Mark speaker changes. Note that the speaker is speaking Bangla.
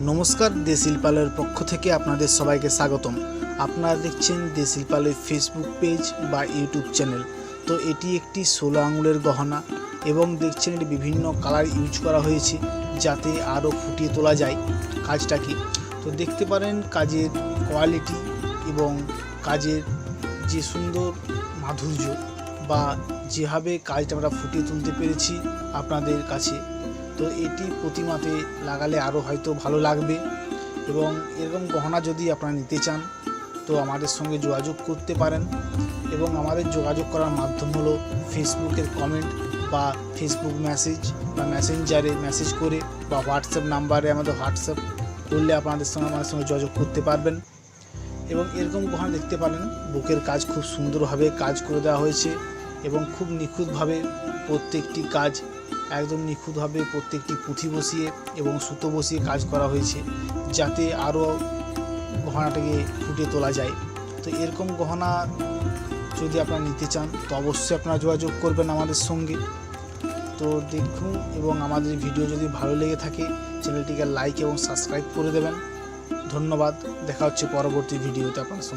Speaker 1: নমস্কার দেশিলপালের পক্ষ থেকে আপনাদের সবাইকে স্বাগতম। আপনারা দেখছেন দেশিলপালের ফেসবুক পেজ বা ইউটিউব চ্যানেল তো এটি একটি ষোলো আঙুলের গহনা এবং দেখছেন এটি বিভিন্ন কালার ইউজ করা হয়েছে যাতে আরও ফুটিয়ে তোলা যায় কাজটাকে। তো দেখতে পারেন কাজের কোয়ালিটি এবং কাজের যে সুন্দর মাধুর্য বা যেভাবে কাজটা আমরা ফুটিয়ে তুলতে পেরেছি আপনাদের কাছে। তো এটি প্রতিমাতে লাগালে আরও হয়তো ভালো লাগবে এবং এরকম গহনা যদি আপনারা নিতে চান, তো আমাদের সঙ্গে যোগাযোগ করতে পারেন এবং আমাদের যোগাযোগ করার মাধ্যম হলো ফেসবুকের কমেন্ট বা ফেসবুক মেসেজ বা মেসেঞ্জারে মেসেজ করে বা হোয়াটসঅ্যাপ নাম্বারে আমাদের হোয়াটসঅ্যাপ করলে আপনাদের সঙ্গে আমাদের সঙ্গে যোগাযোগ করতে পারবেন এবং এরকম গহনা দেখতে পারেন, বুকের কাজ খুব সুন্দরভাবে কাজ করে দেওয়া হয়েছে এবং খুব নিখুঁতভাবে প্রত্যেকটি কাজ একদম নিখুঁতভাবে প্রত্যেকটি পুঁথি বসিয়ে এবং সুতো বসিয়ে কাজ করা হয়েছে, যাতে আরও গহনাটাকে ফুটিয়ে তোলা যায়। তো এরকম গহনা যদি আপনারা নিতে চান, তো অবশ্যই আপনারা যোগাযোগ করবেন আমাদের সঙ্গে। তো দেখুন এবং আমাদের ভিডিও যদি ভালো লেগে থাকে, চ্যানেলটিকে লাইক এবং সাবস্ক্রাইব করে দেবেন। ধন্যবাদ, দেখা হচ্ছে পরবর্তী ভিডিওতে আপনার সঙ্গে।